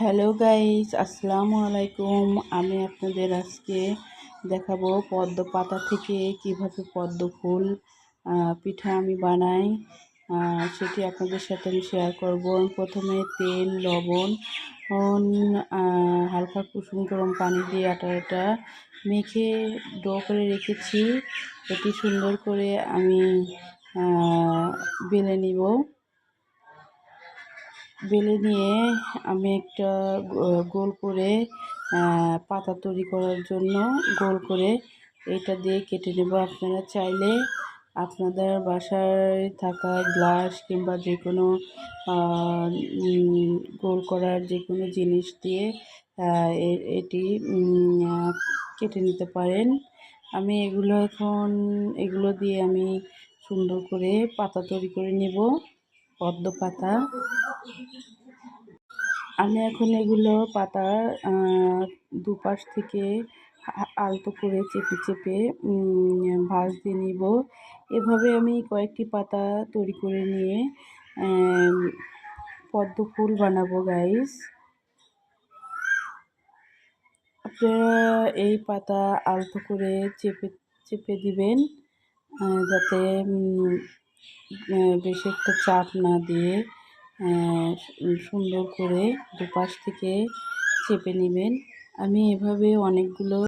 Hello guys, আসসালামু আলাইকুম। আমি আপনাদের আজকে দেখাবো পদ্ম পাতা থেকে কীভাবে পদ্ম ফুল পিঠা আমি বানাই। সেটি আপনাদের সাথে আমি শেয়ার করব। প্রথমে তেল, লবণ হালকা কুসুম গরম পানি দিয়ে আটাটা মেখে ডো করে রেখেছি। এটি সুন্দর করে আমি বেলে নিব। বেলে নিয়ে আমি একটা গোল করে পাতা তৈরি করার জন্য গোল করে এটা দিয়ে কেটে নেব। আপনারা চাইলে আপনাদের বাসায় থাকা গ্লাস কিংবা যে কোনো গোল করার যে কোনো জিনিস দিয়ে এটি কেটে নিতে পারেন। আমি এগুলো এখন, এগুলো দিয়ে আমি সুন্দর করে পাতা তৈরি করে নেব। পদ্ম পাতা। আমি এখন এগুলো পাতা দুপাশ থেকে আলতো করে চেপে চেপে ভাঁজ দিয়ে নিব। এভাবে আমি কয়েকটি পাতা তৈরি করে নিয়ে পদ্ম ফুল বানাবো গাইস আপনারা এই পাতা আলতো করে চেপে চেপে দিবেন যাতে বেশি একটা চাপ না দিয়ে সুন্দর করে দুপাশ থেকে চেপে নেবেন। আমি এভাবে অনেকগুলো